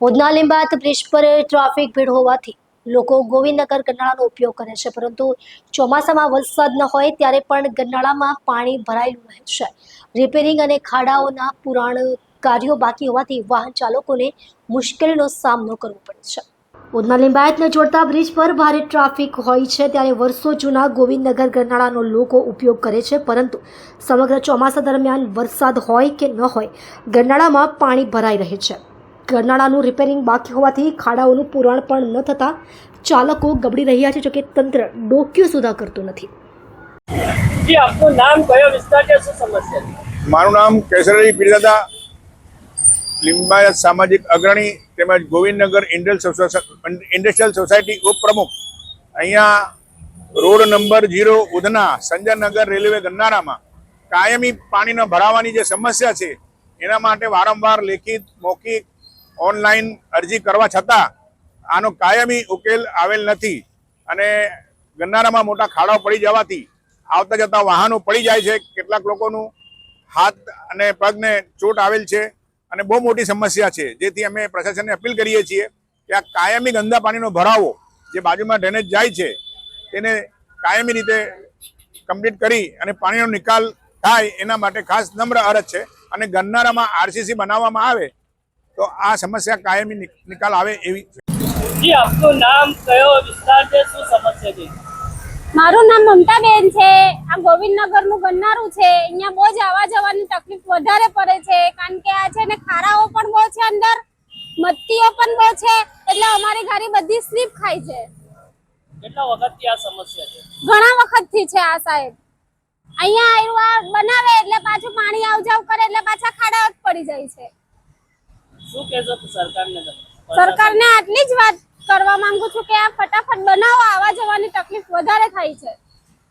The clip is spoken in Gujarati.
ઉધના લીંબાત બ્રિજ પર ટ્રાફિક ભીડ હોવાથી લોકો ગોવિંદનગર ગરનાળાનો ઉપયોગ કરે છે, પરંતુ ચોમાસામાં વરસાદ ન હોય ત્યારે પણ ગરનાળામાં પાણી ભરાયેલું રહે છે. રિપેરિંગ અને ખાડાઓના પુરાણ કાર્યો બાકી હોવાથી વાહન ચાલકોને મુશ્કેલીનો સામનો કરવો પડે છે. ઉધના લિંબાયતને જોડતા બ્રિજ પર ભારે ટ્રાફિક હોય છે ત્યારે વર્ષો જૂના ગોવિંદનગર ગરનાળાનો લોકો ઉપયોગ કરે છે, પરંતુ સમગ્ર ચોમાસા દરમિયાન વરસાદ હોય કે ન હોય ગરનાળામાં પાણી ભરાઈ રહે છે. ગરનાળાનું રિપેરિંગ બાકી હોવાથી ખાડાઓનું પુરાણ પણ ન થતાં ચાલકો ગબડી રહ્યા છે જોકે તંત્ર ડોક્યું સુધા કરતું નથી. જી આપનું નામ કયો વિસ્તાર છે શું સમસ્યા છે? મારું નામ કેસરી પીરદાદા લિંબાયત સામાજિક અગ્રણી તેમજ ગોવિંદનગર ઇન્ડસ્ટ્રીયલ ઇન્ડસ્ટ્રીયલ સોસાયટી ઉપપ્રમુખ. અહીંયા road number zero Udhna Sanjaynagar railway ગન્નારામાં કાયમી પાણીનો ભરાવાની જે સમસ્યા છે એના માટે વારંવાર લેખિત મૌખિક ઓનલાઈન અરજી કરવા છતાં આનો કાયમી ઉકેલ આવેલ નથી અને ગન્નારામાં મોટા ખાડાઓ પડી જવાથી આવતા જતા વાહનો પડી જાય છે. કેટલાક લોકોનું હાથ અને પગને ચોટ આવેલ છે અને બહુ મોટી સમસ્યા છે. જેથી અમે પ્રશાસનને અપીલ કરીએ છીએ કે આ કાયમી ગંદા પાણીનો ભરાવો જે બાજુમાં ડ્રેનેજ જાય છે તેને કાયમી રીતે કમ્પ્લીટ કરી અને પાણીનો નિકાલ થાય એના માટે ખાસ નમ્ર અરજ છે. અને ગન્નારામાં આરસીસી બનાવવામાં આવે તો આ સમસ્યા કાયમી નિકાલ આવે એવી જી આપનું નામ કયો વિસ્તાર છે શું સમસ્યા છે? મારું નામ મમતાબેન છે. આ ગોવિંદનગરનું ગન્નારું છે. અહીંયા બહુ જ આવવા જવાની તકલીફ વધારે પડે છે. કારણ કે આ છે ને ખારાઓ પણ બહુ છે અંદર મત્તીઓ પણ બહુ છે. એટલે અમારી ગાડી બધી સ્લીપ ખાય છે. કેટલા વખતથી આ સમસ્યા છે? ઘણા વખતથી છે આ સાહેબ. અહીંયા આવ્યું આ બનાવે એટલે પાછું પાણી આવ જાવ કરે એટલે પાછા ખાડા જ પડી જાય છે. શું કહેશો સરકારને સરકારને આટલી જ વાત કરવા માંગુ છું કે આ ફટાફટ બનાવો, આવા જવાની તકલીફ વધારે થાય છે.